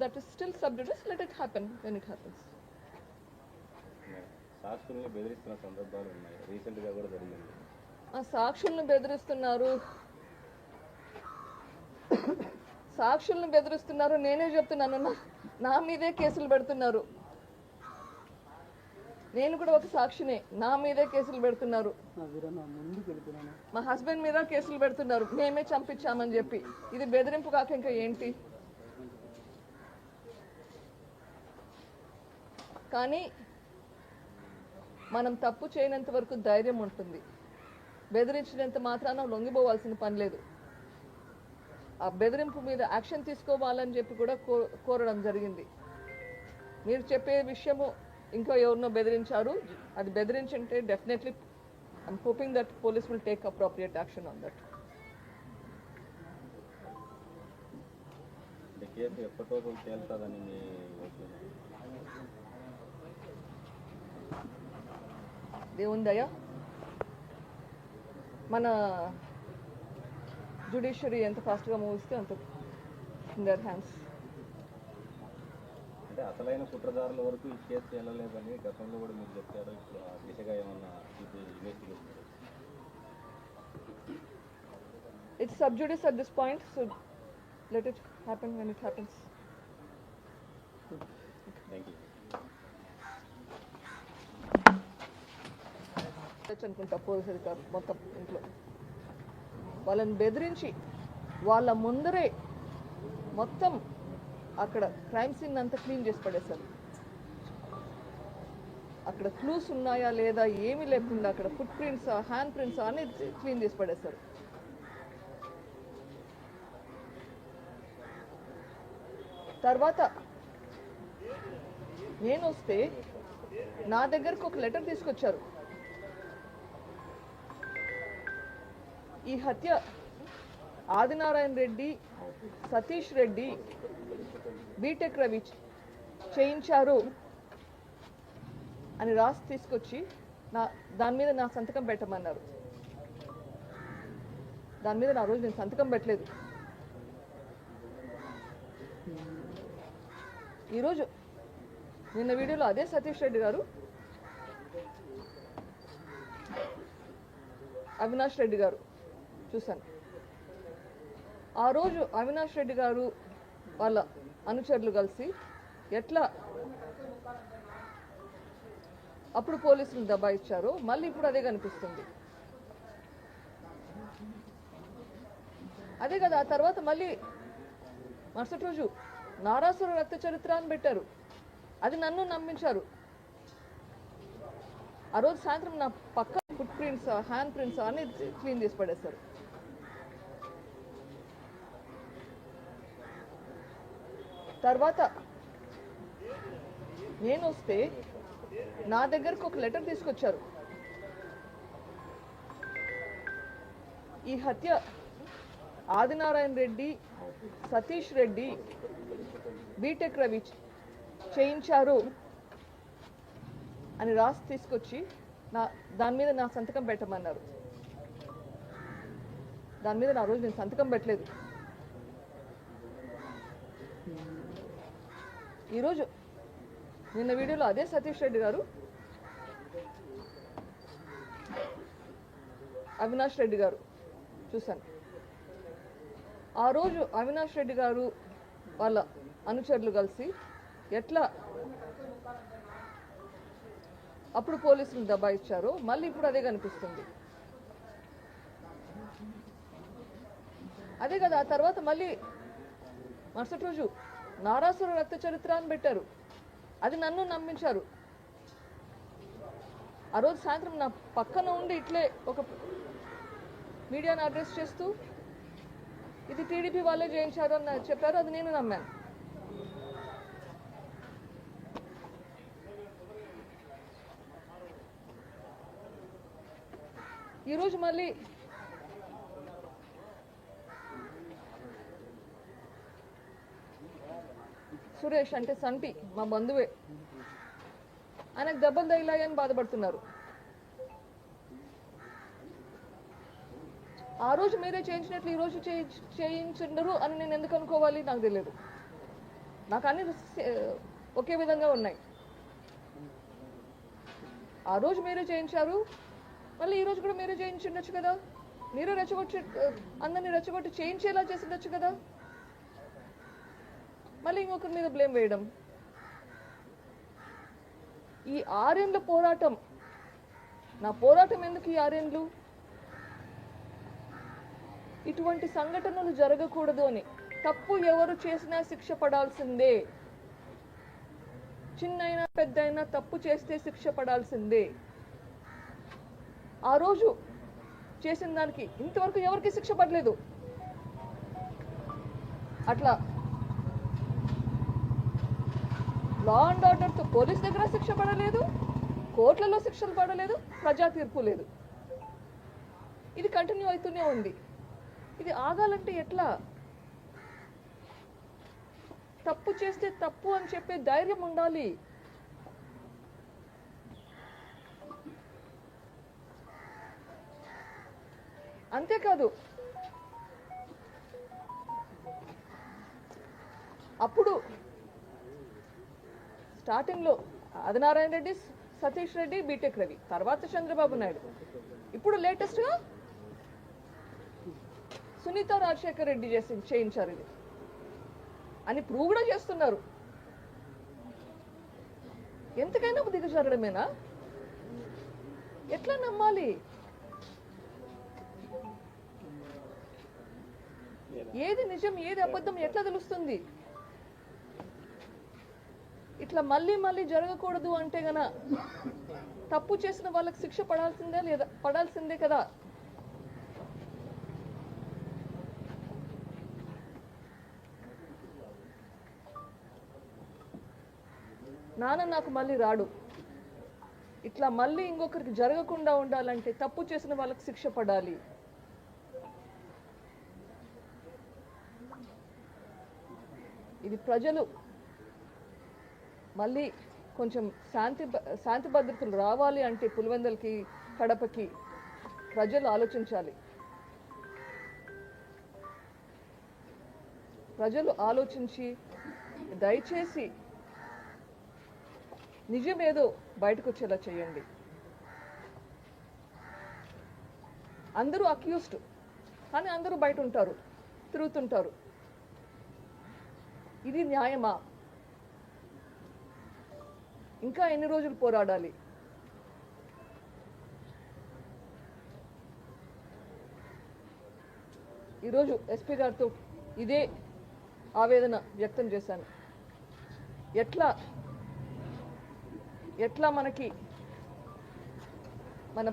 that is still sub judice. Let it happen when it happens. సాక్షుల్ని బెదిరిస్తున్న సందర్భాలు ఉన్నాయి. రీసెంట్గా కూడా జరిగింది. ఆ సాక్షుల్ని బెదిరిస్తున్నారు. సాక్షుల్ని బెదిరిస్తున్నారు నేనే చెప్తున్నాను. నా నా మీదే కేసులు పెడుతున్నారు. నేను కూడా ఒక సాక్షినే నా మీదే కేసులు పెడుతున్నారు. మా హస్బెండ్ మీద కేసులు పెడుతున్నారు. మేమే చంపించామని చెప్పి. ఇది బెదిరింపు కాక ఇంకా ఏంటి? కానీ మనం తప్పు చేయనంత వరకు ధైర్యం ఉంటుంది. బెదిరించినంత మాత్రాన లొంగిపోవాల్సిన పని లేదు. ఆ బెదిరింపు మీద యాక్షన్ తీసుకోవాలని చెప్పి కూడా కోరడం జరిగింది. మీరు చెప్పే విషయము ఇంకా ఎవరినో బెదిరించారు. అది బెదిరించంటే definitely I'm hoping that police will take appropriate action on that. అంటే కేసు తేలుతుందని మీ దేవుని దయ. మన జుడిషియరీ ఎంత ఫాస్ట్గా మూవిస్తే అంత ఇన్ దర్ హ్యాండ్స్ అంటే అసలైన కుట్రదారుల వరకు ఈ కేసు వెళ్ళలేదని గతంలో కూడా మీరు చెప్పారు. ఇప్పుడు ఆ దిశగా ఏమన్నా ఇది investigation It's sub judice at this point, so let it happen when it happens. Thank you అనుకుంటా పోలీసులు మొత్తం ఇంట్లో. వాళ్ళని బెదిరించి వాళ్ళ ముందరే మొత్తం అక్కడ క్రైమ్ సీన్ అంతా క్లీన్ చేసి పడేశారు. అక్కడ క్లూస్ ఉన్నాయా లేదా ఏమీ లేకుండా అక్కడ ఫుట్ ప్రింట్స్ హ్యాండ్ ప్రింట్స్ అన్ని క్లీన్ చేసి పడేశారు. తర్వాత నేను వస్తే నా దగ్గరకు ఒక లెటర్ తీసుకొచ్చారు. ఈ హత్య ఆదినారాయణ రెడ్డి సతీష్ రెడ్డి బీటెక్ రవి చేయించారు అని రాసి తీసుకొచ్చి నా దాని మీద నా సంతకం పెట్టమన్నారు. దాని మీద నా రోజు నేను సంతకం పెట్టలేదు. ఈరోజు నిన్న వీడియోలో అదే సతీష్ రెడ్డి గారు అవినాష్ రెడ్డి గారు చూశాను. ఆ రోజు అవినాష్ రెడ్డి గారు వాళ్ళ అనుచరులు కలిసి ఎట్లా అప్పుడు పోలీసులు దబాయిచ్చారు మళ్ళీ ఇప్పుడు అదే కనిపిస్తుంది. అదే కదా ఆ తర్వాత మళ్ళీ మరుసటి రోజు నారాసుర రక్త చరిత్ర అని పెట్టారు. అది నన్ను నమ్మించారు. ఆ రోజు సాయంత్రం నా పక్క ఫుట్ ప్రింట్స్ హ్యాండ్ ప్రింట్స్ అన్ని క్లీన్ చేసి పడేస్తారు తర్వాత నేను వస్తే నా దగ్గరకు ఒక లెటర్ తీసుకొచ్చారు. ఈ హత్య ఆదినారాయణ రెడ్డి సతీష్ రెడ్డి బీటెక్ రవి చేయించారు అని రాసి తీసుకొచ్చి నా దాని మీద నా సంతకం పెట్టమన్నారు. దాని మీద నా రోజు నేను సంతకం పెట్టలేదు. ఈరోజు నిన్న వీడియోలో అదే సతీష్ రెడ్డి గారు అవినాష్ రెడ్డి గారు చూశాను. ఆ రోజు అవినాష్ రెడ్డి గారు వాళ్ళ అనుచరులు కలిసి ఎట్లా అప్పుడు పోలీసులు దబాయిచ్చారు మళ్ళీ ఇప్పుడు అదే కనిపిస్తుంది. అదే కదా ఆ తర్వాత మళ్ళీ మరుసటి రోజు నారాసుర రక్త చరిత్ర అని పెట్టారు. అది నన్ను నమ్మించారు. ఆ రోజు సాయంత్రం నా పక్కన ఉండి ఇట్లే ఒక మీడియాను అడ్రస్ చేస్తూ ఇది టీడీపీ వాళ్ళే చేయించారు అని చెప్పారు అది నేను నమ్మాను. ఈరోజు మళ్ళీ సురేష్ అంటే సంటి మా బంధువే. ఆయనకు దెబ్బలు తగిలాయని బాధపడుతున్నారు. ఆ రోజు మీరే చేయించినట్లు ఈ రోజు చేయించుండరు అని నేను ఎందుకు అనుకోవాలి? నాకు తెలియదు నాకు అన్ని ఒకే విధంగా ఉన్నాయి. ఆ రోజు మీరే చేయించారు. మళ్ళీ ఈ రోజు కూడా మీరే చేయించుండొచ్చు కదా? మీరే రెచ్చగొట్టి అందరినీ రెచ్చగొట్టి చేయించేలా చేసిండొచ్చు కదా? మళ్ళీ ఇంకొకరి మీద బ్లేమ్ వేయడం. ఈ ఆరేండ్ల పోరాటం నా పోరాటం ఎందుకు ఈ ఆరేండ్లు ఇటువంటి సంఘటనలు జరగకూడదు అని. తప్పు ఎవరు చేసినా శిక్ష పడాల్సిందే. చిన్నైనా పెద్దయినా తప్పు చేస్తే శిక్ష పడాల్సిందే. ఆ రోజు చేసిన దానికి ఇంతవరకు ఎవరికి శిక్ష పడలేదు? అట్లా లా అండ్ ఆర్డర్తో పోలీస్ దగ్గర శిక్ష పడలేదు కోర్టులలో శిక్షలు పడలేదు ప్రజా తీర్పు లేదు. ఇది కంటిన్యూ అవుతూనే ఉంది. ఇది ఆగాలంటే ఎట్లా? తప్పు చేస్తే తప్పు అని చెప్పే ధైర్యం ఉండాలి. అంతేకాదు అప్పుడు స్టార్టింగ్లో ఆదినారాయణ రెడ్డి సతీష్ రెడ్డి బీటెక్ రవి తర్వాత చంద్రబాబు నాయుడు. ఇప్పుడు లేటెస్ట్గా సునీత రాజశేఖర్ రెడ్డి చేసి చేయించారు ఇది. అని ప్రూవ్ కూడా చేస్తున్నారు. ఎంతకైనా దిగజారడమేనా ఎట్లా నమ్మాలి? ఏది నిజం ఏది అబద్ధం ఎట్లా తెలుస్తుంది? ఇట్లా మళ్ళీ మళ్ళీ జరగకూడదు అంటే గన తప్పు చేసిన వాళ్ళకి శిక్ష పడాల్సిందే లేదా పడాల్సిందే కదా? నాన్న నాకు మళ్ళీ రాడు. ఇట్లా మళ్ళీ ఇంకొకరికి జరగకుండా ఉండాలంటే తప్పు చేసిన వాళ్ళకి శిక్ష పడాలి. ఇది ప్రజలు మళ్ళీ కొంచెం శాంతి భ- శాంతి భద్రతలు రావాలి అంటే పులివెందలకి కడపకి ప్రజలు ఆలోచించాలి. ప్రజలు ఆలోచించి దయచేసి నిజమేదో బయటకు వచ్చేలా చేయండి. అందరూ అక్యూస్డ్ కానీ అందరూ బయట ఉంటారు తిరుగుతుంటారు. ఇది న్యాయమా? ఇంకా ఎన్ని రోజులు పోరాడాలి? ఈరోజు ఎస్పీ గారితో ఇదే ఆవేదన వ్యక్తం చేశాను. ఎట్లా ఎట్లా మనకి మన